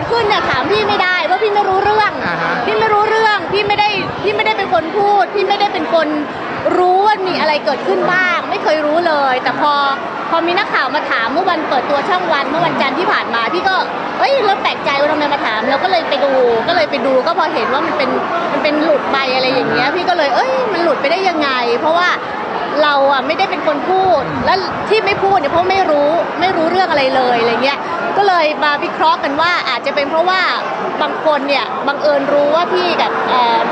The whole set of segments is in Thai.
ดขึ้นเนี่ยถามพี่ไม่ได้ว่าพี่ไม่รู้เรื่อง อ่าฮะ พี่ไม่รู้เรื่องพี่ไม่ได้พี่ไม่ได้เป็นคนพูด พี่ไม่ได้เป็นคนรู้ว่ามีอะไรเกิดขึ้นบ้าง ไม่เคยรู้เลย แต่พอพอมีนักข่าวมาถามเมื่อวันเปิดตัวช่องวันเมื่อวันจันทร์ที่ผ่านมาพี่ก็เอ้ยเริ่มแปลกใจว่าทำไมมาถามเราก็เลยไปดูก็เลยไปดูก็พอเห็นว่ามันเป็นมันเป็นหลุดไปอะไรอย่างเงี้ยพี่ก็เลยเอ้ยมันหลุดไปได้ยังไง เพราะว่าเราอะไม่ได้เป็นคนพูด และที่ไม่พูดเนี่ยเพราะไม่รู้ไม่รู้เรื่องอะไรเลยอะไรเงี้ย ก็เลยมาวิเคราะห์กันว่าอาจจะเป็นเพราะว่าบางคนเนี่ยบังเอิญรู้ว่าพี่กับ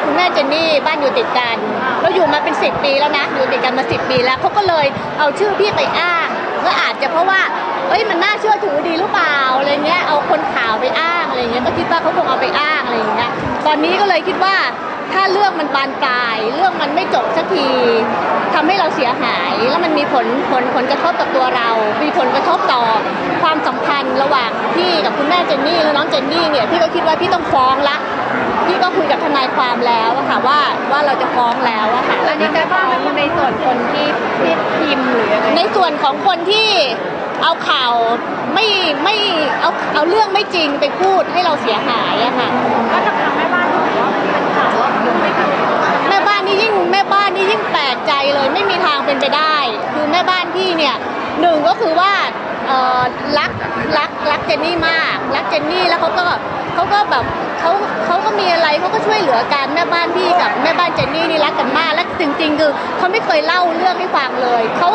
คุณแม่เจนนี่บ้านอยู่ติดกันเราอยู่มาเป็น 10 ปีแล้วนะอยู่ติดกันมา 10 ปีแล้วเขาก็เลยเอาชื่อพี่ไปอ้างก็อาจจะเพราะว่าเอ้ยมันน่าเชื่อถือดีหรือเปล่าอะไรเงี้ยเอาคนข่าวไปอ้างอะไรเงี้ยก็คิดว่าเขาคงเอาไปอ้างอะไรอย่างเงี้ยตอนนี้ก็เลยคิดว่าถ้าเรื่องมันบานปลาย เรื่องมันไม่จบสักทีทำให้เราเสียหาย แล้วมันมีผลผลผลกระทบกับตัวเรา มีผลกระทบต่อ ระหว่างพี่กับคุณแม่เจนนี่และน้องเจนนี่เนี่ยพี่ก็คิดว่าพี่ต้องฟ้องละพี่ก็คุยกับทนายความแล้วอะค่ะว่าว่าเราจะฟ้องแล้วอะค่ะอันนี้จะฟ้องในส่วนคนที่ที่พิมพ์หรือยังไงในส่วนของคนที่เอาข่าวไม่ไม่เอาเอาเรื่องไม่จริงไปพูดให้เราเสียหายอะค่ะก็ทางแม่บ้านบอกว่าเป็นข่าวว่าคุณไม่ผิดแม่บ้านนี่ยิ่งแม่บ้านนี่ยิ่งแปลกใจเลยไม่มีทางเป็นไปได้ คือแม่บ้านพี่เนี่ย หนึ่งก็คือว่าเอ่อรักรักรักเจนนี่มากรักเจนนี่แล้วเขาก็เขาก็แบบเขาเขาก็มีอะไรเขาก็ช่วยเหลือกันแม่บ้านพี่กับแม่บ้านเจนนี่นี่รักกันมากและจริงๆคือเขาไม่เคยเล่าเรื่องให้ฟังเลยเขา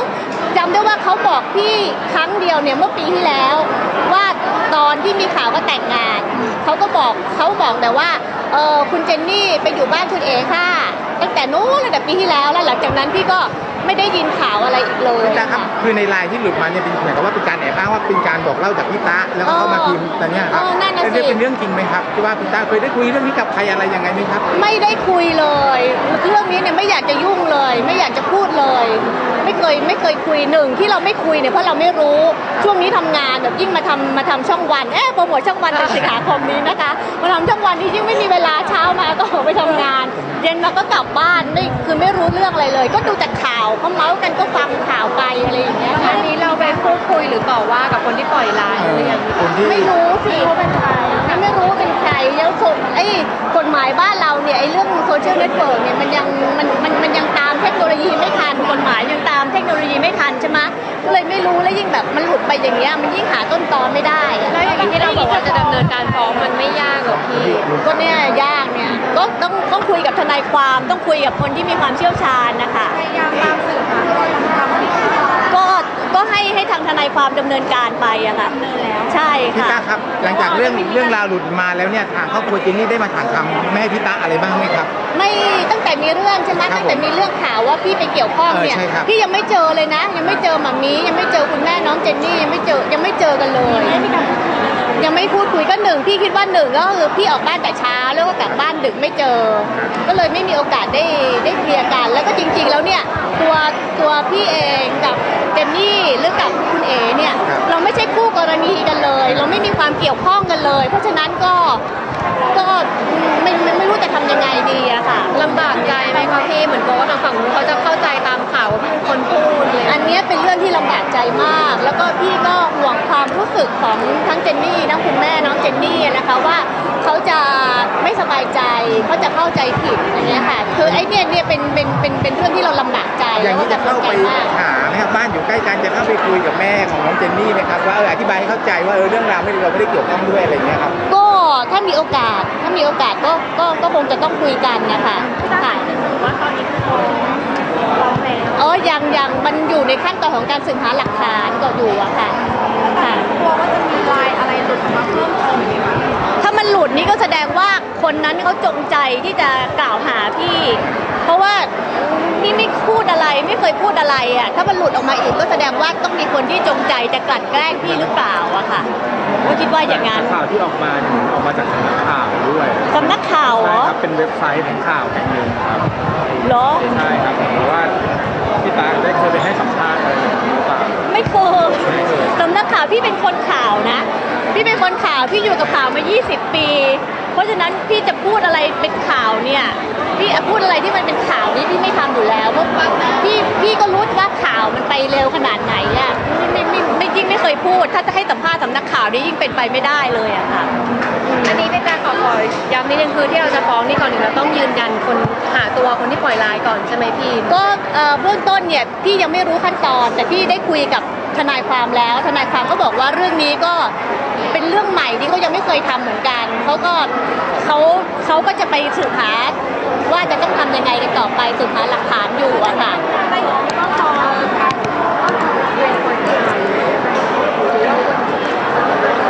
จำได้ว่าเขาบอกพี่ครั้งเดียวเนี่ยเมื่อปีที่แล้ว ว่าตอนที่มีข่าวว่าแต่งงานเขาก็บอกเขาบอกแต่ว่าเออคุณเจนนี่ไปอยู่บ้านคุณเอค่ะ ตั้งแต่นู้นตั้งแต่ปีที่แล้วแล้วหลังจากนั้นพี่ก็ ไม่ได้ยินข่าวอะไรอีกเลยพี่ตาครับคือในไลน์ที่หลุดมาเนี่ยเป็นเหมือนกับว่าเป็นการแอบอ้างว่าเป็นการบอกเล่าจากพี่ตาแล้วก็เข้ามาพิมพ์แต่เนี่ยครับเออนั่นน่ะสิเรื่องเป็นเรื่องจริงไหมครับที่ว่าพี่ตาเคยได้คุยเรื่องนี้กับใครอะไรยังไงไหมครับ ไม่ได้คุยเลย เรื่องนี้เนี่ยไม่อยากจะยุ่งเลย ไม่อยากจะพูดเลยไม่เค ยคุยหนึ่งที่เราไม่คุยเนี่ยเพราะเราไม่รู้ช่วงนี้ทำงานแบบยิ่งมาทำมาทำช่องวันเอ๊ะโปรโมทช่องวันในสิงหาคมนี้นะคะมาทำช่องวันนี้ยิ่งไม่มีเวลาเช้ามาก็ออกไปทำงาน เย็นมาก็กลับบ้านไม่คือไม่รู้เรื่องอะไรเลย ก็ดูแต่ข่าวเขาเมาส์กันก็ฟังข่าวไปอะไรอย่างเงี้ยอัค่ะนนี้เราไปพูดคุยหรือต่อว่ากับคนที่ปล่อยไลน์หรือยังไม่รู้สิเขาเป็นใครไม่รู้เป็นใครแล้วกฎไอ้กฎหมายบ้านเราเนี่ยไอ้เรื่องโซเชียลเน็ตเวิร์กเนี่ยมันยังมันมันมันยังตามเทคโนโลยีายยังตามเทคโนโลยีไม่ทันใช่ไหมก็เลยไม่รู้แล้วยิ่งแบบมันหลุดไปอย่างเงี้ยมันยิ่งหาต้นตอไม่ได้อะแล้วอย่างที่เราบอกว่าจะดำเนินการฟ้องมันไม่ยากหรอกพี่ก็เนี่ยยากเนี่ยก็ต้องต้องคุยกับทนายความต้องคุยกับคนที่มีความเชี่ยวชาญนะคะ พยายามตามสื่อหาข้อยุติธรรมที่ ก็ก็ ให้ให้ทางทนายความดำเนินการไปอะค่ะใช่พี่ค่ะ ตาครับ หลังจากเรื่องเรื่องราวหลุดมาแล้วเนี่ยทางครอบครัวเจนนี่ได้มาถามคำแม่พี่ตาอะไรบ้างไหมครับ ไม่ตั้งแต่มีเรื่องใช่ไหมครับตั้งแต่มีเรื่องข่าวว่าพี่ไปเกี่ยวข้องเนี่ยเออใช่ครับ พี่ยังไม่เจอเลยนะ ยังไม่เจอหมามียังไม่เจอคุณแม่น้องเจนนี่ยังไม่เจอยังไม่เจอกันเลย ยังไม่พูดคุยก็หนึ่งพี่คิดว่าหนึ่งก็คือพี่ออกบ้านแต่เช้าแล้วก็กลับบ้านดึกไม่เจอ ก็เลยไม่มีโอกาสได้ได้เคลียร์กัน แล้วก็จริง ๆ แล้วเนี่ยตัวตัวพี่เองกับ เจนนี่หรือกับคุณเอ๋เนี่ยครับเราไม่ใช่คู่กรณีกันเลย เราไม่มีความเกี่ยวข้องกันเลย เพราะฉะนั้นก็ก็ไม่ไม่ไม่รู้จะทำยังไงดีอะค่ะลำบากใจไหมคะพี่เหมือนกับว่าทางฝั่งนู้นเขาจะเข้าใจตามข่าวว่าพี่เป็นคนพูดเลยอันเนี้ยเป็นเรื่องที่ลำบากใจมาก แล้วก็พี่ก็ห่วงความรู้สึกของทั้งเจนนี่ทั้งคุณแม่น้องเจนนี่นะคะว่าเขาจะไม่สบายใจเขาจะเข้าใจผิดอย่างเงี้ย ค่ะคือไอ้เนี่ยเนี่ยเป็นเป็นเป็นเป็นเรื่องที่เราลำบากใจอย่างนี้จะเข้าไปแล้วก็กังวลใจมาก หาไหมครับบ้านอยู่ใกล้กันจะเข้าไปคุยกับแม่ของน้องเจนนี่ไหมครับว่าเอออธิบายให้เข้าใจว่าเออเรื่องราวไม่ได้เราไม่ได้เกี่ยวข้องด้วยอะไรอย่างเงี้ยครับก็ถ้ามีโอกาสถ้ามีโอกาสก็ก็ก็คงจะต้องคุยกันนะคะค่ะว่าตอนนี้คือฟ้องฟ้องแล้วเออยังยังมันอยู่ในขั้นตอนของการสืบหาหลักฐานก็อยู่อะค่ะค่ะ กลัวว่าจะมีลายอะไรหลุดออกมาเพิ่มเติมอีกไหมคะถ้า มันหลุดนี่ก็แสดงว่าคนนั้นเขาจงใจที่จะกล่าวหาพี่ เพราะว่าพี่ไม่พูดอะไรไม่เคยพูดอะไรอะถ้ามันหลุดออกมาอีกก็แสดงว่าต้องมีคนที่จงใจจะกลั่นแกล้งพี่หรือเปล่าอะค่ะก็คิดว่าอย่างนั้นข่าวที่ออกมาเนี่ยออกมาจากสำนักข่าวด้วยสำนักข่าวเหรใช่อครับเป็นเว็บไซต์ของข่าวแห่งหนึ่งครับเหรอใช่ครับเพราะว่าพี่ตาได้เคยไปให้สัมภาษณ์อะไรแบบนี้หรือเปล่าไม่เคยสำนักข่าวพี่เป็นคนข่าวนะ พี่เป็นคนข่าวพี่อยู่กับข่าวมา 20 ปี เพราะฉะนั้นนั้นพี่จะพูดอะไรเป็นข่าวเนี่ยพี่พูดอะไรที่มันเป็นข่าวนี้พี่ไม่ทำอยู่แล้วเพราะว่าพี่พี่ก็รู้ว่าข่าวมันไปเร็วขนาดไหนอะไม่ไม่ไม่ไม่ยิ่งไม่เคยพูด ถ้าจะให้สัมภาษณ์สำนักข่าวนี่ยิ่งเป็นไปไม่ได้เลยอะค่ะอันนี้เป็นการขอขอย้ำนิดนึงคือที่เราจะฟ้องนี่ก่อนหนึ่งเราต้องยืนยันคนหาตัวคนที่ปล่อยไลน์ก่อนใช่ไหมพี่ก็เอ่อเบื้องต้นเนี่ยพี่ยังไม่รู้ขั้นตอน แต่พี่ได้คุยกับทนายความแล้ว ทนายความก็บอกว่าเรื่องนี้ก็ เรื่องใหม่ที่เขายังไม่เคยทำเหมือนกันเขาก็เขาเขาก็จะไปสืบหาว่าจะต้องทำยังไงกันต่อไปสืบหาหลักฐานอยู่อะค่ะ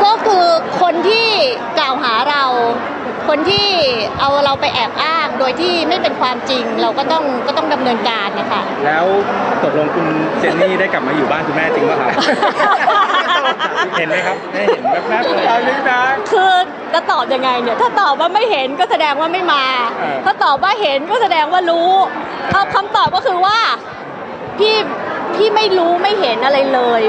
ก็คือคนที่กล่าวหาเรา คนที่เอาเราไปแอบอ้างโดยที่ไม่เป็นความจริงเราก็ต้องก็ต้องดำเนินการนะคะ แล้วตกลงคุณเจนนี่ได้กลับมาอยู่บ้านคุณแม่จริงป่ะครับ เห็นไหมครับได้เห็นแวบๆเลยตอนนี้นะ คือจะตอบยังไงเนี่ย ถ้าตอบว่าไม่เห็นก็แสดงว่าไม่มา เออ ถ้าตอบว่าเห็นก็แสดงว่ารู้ เอาคำตอบก็คือว่า พี่พี่ไม่รู้ไม่เห็นอะไรเลย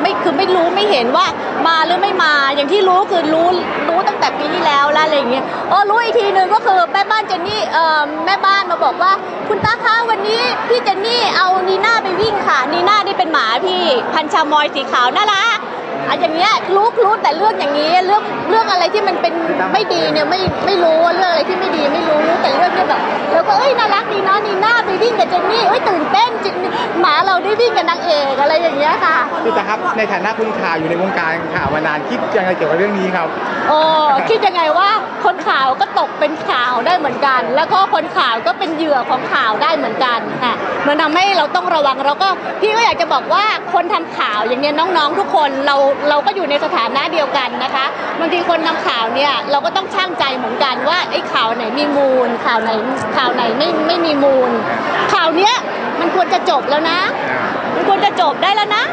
ไม่คือไม่รู้ไม่เห็นว่ามาหรือไม่มาอย่างที่รู้คือรู้รู้ตั้งแต่ปีที่แล้วแล้วอะไรอย่างเงี้ยเออรู้อีกทีหนึ่งก็คือแม่บ้านเจนนี่เอ่อแม่บ้านมาบอกว่า คุณตาคะวันนี้พี่เจนนี่เอานีน่าไปวิ่งค่ะนีน่านี่เป็นหมาพี่พันชามอยสีขาวน่ารัก อะอย่างเงี้ยรู้รู้แต่เรื่องอย่างนี้เรื่องเรื่องอะไรที่มันเป็นไม่ดีเนี่ยไม่ไม่รู้ว่าเรื่องอะไรที่ไม่ดีไม่รู้รู้แต่เรื่องที่แบบแล้วก็เอ้ยน่ารักดีเนาะนีน่าไปวิ่งกับเจนนี่เอ้ยตื่นเต้นจริงหมาเราได้วิ่งกับนางเอกอะไรอย่างเงี้ยค่ะพี่ตาครับในฐานะคุณข่าวอยู่ในวงการข่าวมานานคิดยังไงเกี่ยวกับเรื่องนี้ครับโอ้คิดยังไงว่าคนข่าวก็ตกเป็นข่าวได้เหมือนกัน แล้วก็คนข่าวก็เป็นเหยื่อของข่าวได้เหมือนกันค่ะมันทำให้เราต้องระวังเราก็พี่ก็อยากจะบอกว่าคนทำข่าวอย่างเนี้ยน้องๆ ทุกคนเราเราก็อยู่ในสถานะเดียวกันนะคะบางทีคนทำข่าวเนี่ยเราก็ต้องช่างใจเหมือนกันว่าไอ้ข่าวไหนมีมูล ข่าวไหนข่าวไหนไม่ไม่มีมูล ข่าวเนี้ยมันควรจะจบแล้วนะ มันควรจะจบได้แล้วนะ